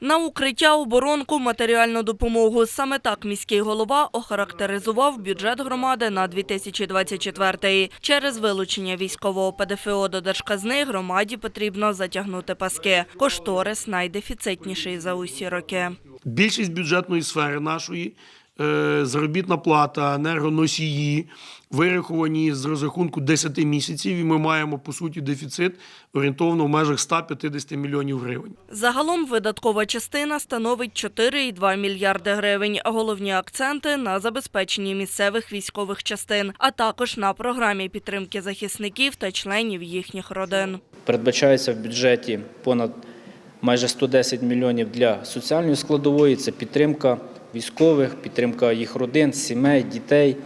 На укриття, оборонку, матеріальну допомогу. Саме так міський голова охарактеризував бюджет громади на 2024 Через вилучення військового ПДФО до держказни громаді потрібно затягнути паски. Кошторис найдефіцитніший за усі роки. Більшість бюджетної сфери нашої, заробітна плата, енергоносії вираховані з розрахунку 10 місяців, і ми маємо по суті дефіцит орієнтовно в межах 150 мільйонів гривень. Загалом видаткова частина становить 4,2 мільярди гривень. Головні акценти на забезпеченні місцевих військових частин, а також на програмі підтримки захисників та членів їхніх родин. Передбачається в бюджеті понад майже 110 мільйонів для соціальної складової. Це підтримка військових, підтримка їх родин, сімей, дітей.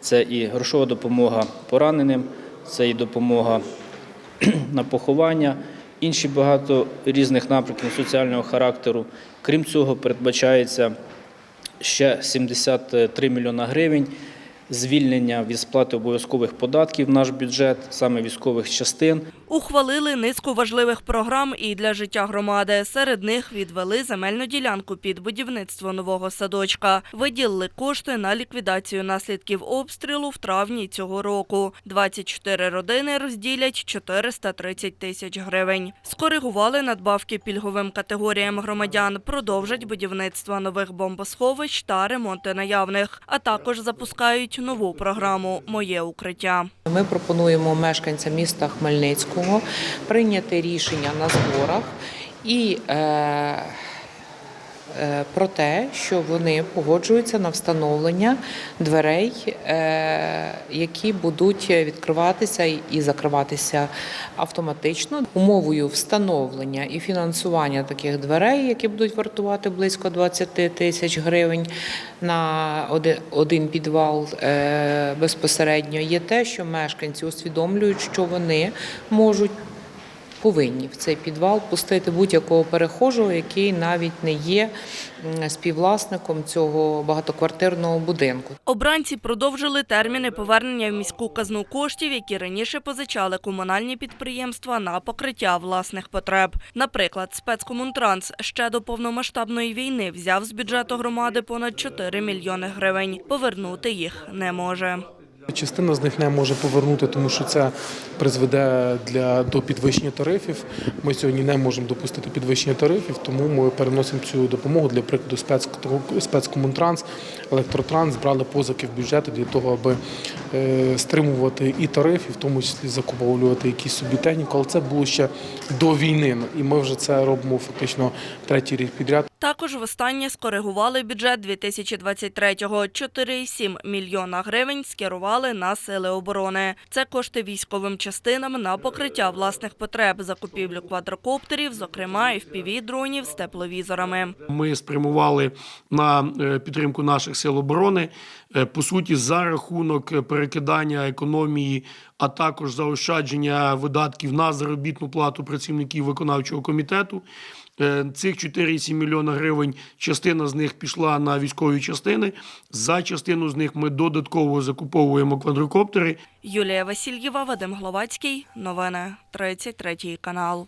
Це і грошова допомога пораненим, це і допомога на поховання, інші багато різних напрямків соціального характеру. Крім цього, передбачається ще 73 мільйона гривень звільнення від сплати обов'язкових податків в наш бюджет, саме військових частин. Ухвалили низку важливих програм і для життя громади. Серед них відвели земельну ділянку під будівництво нового садочка. Виділили кошти на ліквідацію наслідків обстрілу в травні цього року. 24 родини розділять 430 тисяч гривень. Скоригували надбавки пільговим категоріям громадян, продовжать будівництво нових бомбосховищ та ремонти наявних, а також запускають нову програму Моє укриття. Ми пропонуємо мешканцям міста Хмельницького прийняти рішення на зборах і е, про те, що вони погоджуються на встановлення дверей, е, які будуть відкриватися і закриватися автоматично. Умовою встановлення і фінансування таких дверей, які будуть вартувати близько 20 тисяч гривень на один- один підвал е, безпосередньо, є те, що мешканці усвідомлюють, що вони можуть повинні в цей підвал пустити будь-якого перехожого, який навіть не є співвласником цього багатоквартирного будинку. Обранці продовжили терміни повернення в міську казну коштів, які раніше позичали комунальні підприємства на покриття власних потреб. Наприклад, спецкомунтранс ще до повномасштабної війни взяв з бюджету громади понад 4 мільйони гривень. Повернути їх не може. Частина з них не може повернути, тому що це призведе для до підвищення тарифів. Ми сьогодні не можемо допустити підвищення тарифів, тому ми переносимо цю допомогу для прикладу спец- спецкомунтранс, електротранс брали позики в бюджети для того, аби стримувати і тарифи, в тому числі закуповувати якісь собі техніку. Але це було ще до війни, і ми вже це робимо фактично третій рік підряд. Також востаннє скоригували бюджет 2023-го. 4,7 мільйона гривень скерували на сили оборони. Це кошти військовим частинам на покриття власних потреб, закупівлю квадрокоптерів, зокрема і FPV-дронів з тепловізорами. Ми спрямували на е, підтримку наших сил оборони, е, по суті, за рахунок е, перекидання економії, а також заощадження видатків на заробітну плату працівників виконавчого комітету. Е, Цих 4,7 мільйона гривень, частина з них пішла на військові частини. За частину з них ми додатково закуповуємо квадрокоптери. Юлія Васильєва, Вадим Гловацький. Новини 33 канал.